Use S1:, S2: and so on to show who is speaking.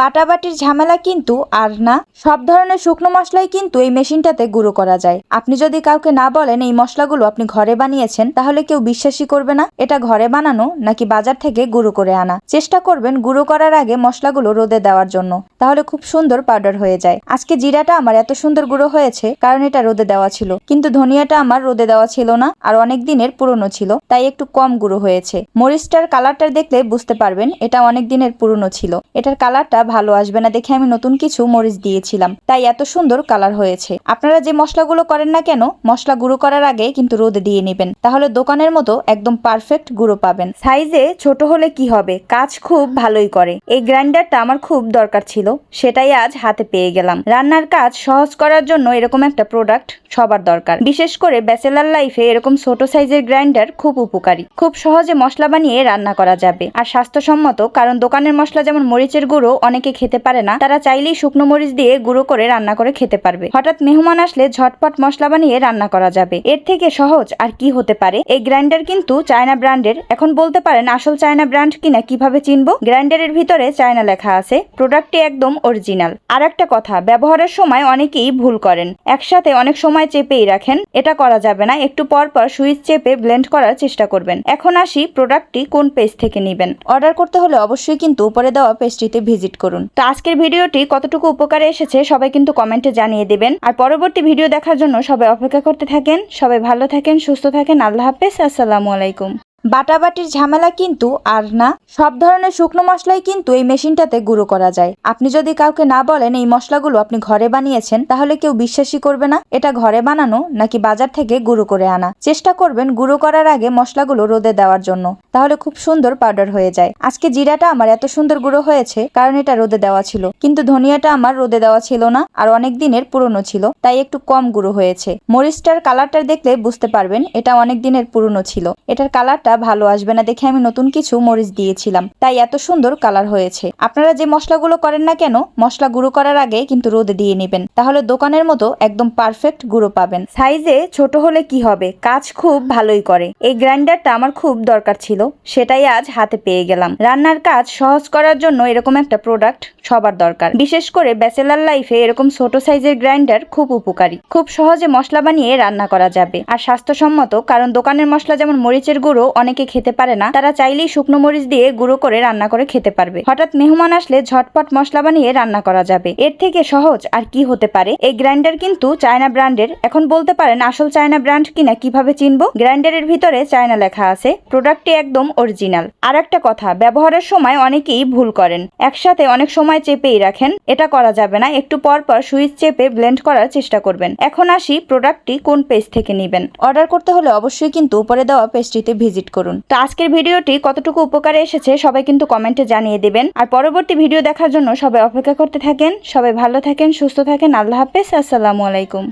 S1: বাটাবাটির ঝামেলা কিন্তু আর না। সব ধরনের শুকনো মশলাই কিন্তু এই মেশিনটাতে গুঁড়ো করা যায়। আপনি যদি কাউকে না বলেন এই মশলাগুলো আপনি ঘরে বানিয়েছেন, তাহলে কেউ বিশ্বাসই করবে না এটা ঘরে বানানো নাকি বাজার থেকে গুঁড়ো করে আনা। চেষ্টা করবেন গুঁড়ো করার আগে মশলাগুলো রোদে দেওয়ার জন্য, তাহলে খুব সুন্দর পাউডার হয়ে যায়। আজকে জিরাটা আমার এত সুন্দর গুঁড়ো হয়েছে, কারণ এটা রোদে দেওয়া ছিল। কিন্তু ধনিয়াটা আমার রোদে দেওয়া ছিল না, আর অনেক দিনের পুরনো ছিল, তাই একটু কম গুঁড়ো হয়েছে। মরিচটার কালারটা দেখলে বুঝতে পারবেন, এটা অনেক দিনের পুরনো ছিল। এটার কালারটা ভালো আসবে না দেখে আমি নতুন কিছু মরিচ দিয়েছিলাম। তাই এত সুন্দর কালার হয়েছে। আপনারা যে মশলাগুলো করেন না কেন, মশলা গুঁড়ো করার আগে কিন্তু রোদে দিয়ে নেবেন। তাহলে দোকানের মতো একদম পারফেক্ট গুঁড়ো পাবেন। সাইজে ছোট হলে কি হবে? কাজ খুব ভালোই করে। এই গ্রাইন্ডারটা আমার খুব দরকার ছিল। সেটাই আজ হাতে পেয়ে গেলাম। রান্নার কাজ সহজ করার জন্য এরকম একটা প্রোডাক্ট সবার দরকার। বিশেষ করে ব্যাচেলার লাইফে এরকম ছোট সাইজের গ্রাইন্ডার খুব উপকারী। খুব সহজে মশলা বানিয়ে রান্না করা যাবে। আর স্বাস্থ্যসম্মত, কারণ দোকানের মশলা যেমন মরিচের গুঁড়ো, অনেকে খেতে পারে না, তারা চাইলেই শুকনো মরিচ দিয়ে গুঁড়ো করে রান্না করে খেতে পারবে। হঠাৎ মেহমান আসলে ঝটপট মশলা বানিয়ে রান্না করা যাবে। এর থেকে সহজ আর কি হতে পারে? এই গ্রাইন্ডার কিন্তু চায়না ব্র্যান্ডের। এখন বলতে পারেন, আসল চায়না ব্র্যান্ড কিনা কীভাবে চিনবো? গ্রাইন্ডারের ভিতরে চায়না লেখা আছে, প্রোডাক্টটি একদম অরিজিনাল। আর একটা কথা, ব্যবহারের সময় অনেকেই ভুল করেন। একসাথে অনেক সময় চেপেই রাখেন, এটা করা যাবে না। একটু পর পর সুইচ চেপে ব্লেন্ড করার চেষ্টা করবেন। এখন আসি প্রোডাক্টটি কোন পেজ থেকে নেবেন। অর্ডার করতে হলে অবশ্যই কিন্তু উপরে দেওয়া পেজটিতে ভিজিট করুন। তো আজকের ভিডিওটি কতটুকু উপকারে এসেছে সবাই কিন্তু কমেন্টে জানিয়ে দেবেন। আর পরবর্তী ভিডিও দেখার জন্য সবাই অপেক্ষা করতে থাকেন। সবাই ভালো থাকেন, সুস্থ থাকেন। আল্লাহ হাফেজ। আসসালামু আলাইকুম। বাটাবাটির ঝামেলা কিন্তু আর না। সব ধরনের শুকনো মশলাই কিন্তু এই মেশিনটাতে গুঁড়ো করা যায়। আপনি যদি কাউকে না বলেন এই মশলাগুলো আপনি ঘরে বানিয়েছেন, তাহলে কেউ বিশ্বাসই করবে না এটা ঘরে বানানো নাকি বাজার থেকে গুঁড়ো করে আনা। চেষ্টা করবেন গুঁড়ো করার আগে মশলাগুলো রোদে দেওয়ার জন্য, তাহলে খুব সুন্দর পাউডার হয়ে যায়। আজকে জিরাটা আমার এত সুন্দর গুঁড়ো হয়েছে, কারণ এটা রোদে দেওয়া ছিল। কিন্তু ধনিয়াটা আমার রোদে দেওয়া ছিল না, আর অনেক দিনের পুরনো ছিল, তাই একটু কম গুঁড়ো হয়েছে। মরিচটার কালারটা দেখলে বুঝতে পারবেন, এটা অনেক দিনের পুরনো ছিল। এটার কালারটা ভালো আসবে না দেখে আমি নতুন কিছু মরিচ দিয়েছিলাম। তাই এত সুন্দর কালার হয়েছে। আপনারা যে মশলাগুলো করেন না কেন, মশলা গুঁড়ো করার আগে কিন্তু রোদে দিয়ে নেবেন। তাহলে দোকানের মতো একদম পারফেক্ট গুঁড়ো পাবেন। সাইজে ছোট হলে কি হবে? কাজ খুব ভালোই করে। এই গ্রাইন্ডারটা আমার খুব দরকার ছিল। সেটাই আজ হাতে পেয়ে গেলাম। রান্নার কাজ সহজ করার জন্য এরকম একটা প্রোডাক্ট সবার দরকার। বিশেষ করে ব্যাচেলার লাইফে এরকম ছোট সাইজের গ্রাইন্ডার খুব উপকারী। খুব সহজে মশলা বানিয়ে রান্না করা যাবে। আর স্বাস্থ্যসম্মত, কারণ দোকানের মশলা যেমন মরিচের গুঁড়ো অনেকে খেতে পারে না, তারা চাইলেই শুকনো মরিচ দিয়ে গুঁড়ো করে রান্না করে খেতে পারবে। হঠাৎ মেহমান আসলে ঝটপট মশলা বানিয়ে রান্না করা যাবে। এর থেকে সহজ আর কি হতে পারে? এই গ্রাইন্ডার কিন্তু চায়না ব্র্যান্ডের। এখন বলতে পারেন আসল চায়না ব্র্যান্ড কিনা কীভাবে চিনবো? গ্রাইন্ডারের ভিতরে চায়না লেখা আছে, প্রোডাক্টটি একদম অরিজিনাল। আর একটা কথা, ব্যবহারের সময় অনেকেই ভুল করেন। একসাথে অনেক সময় চেপেই রাখেন। এটা করা যাবে না, একটু পর পর সুইচ চেপে ব্লেন্ড করার চেষ্টা করবেন। এখন আসি প্রোডাক্টটি কোন পেজ থেকে নেবেন। অর্ডার করতে হলে অবশ্যই কিন্তু উপরে দেওয়া পেজটিতে ভিজিট করুন। তো আজকের ভিডিওটি কতটুকু উপকারে এসেছে সবাই কিন্তু কমেন্টে জানিয়ে দেবেন। আর পরবর্তী ভিডিও দেখার জন্য সবাই অপেক্ষা করতে থাকেন। সবাই ভালো থাকেন, সুস্থ থাকেন। আল্লাহ হাফেজ। আসসালামু আলাইকুম।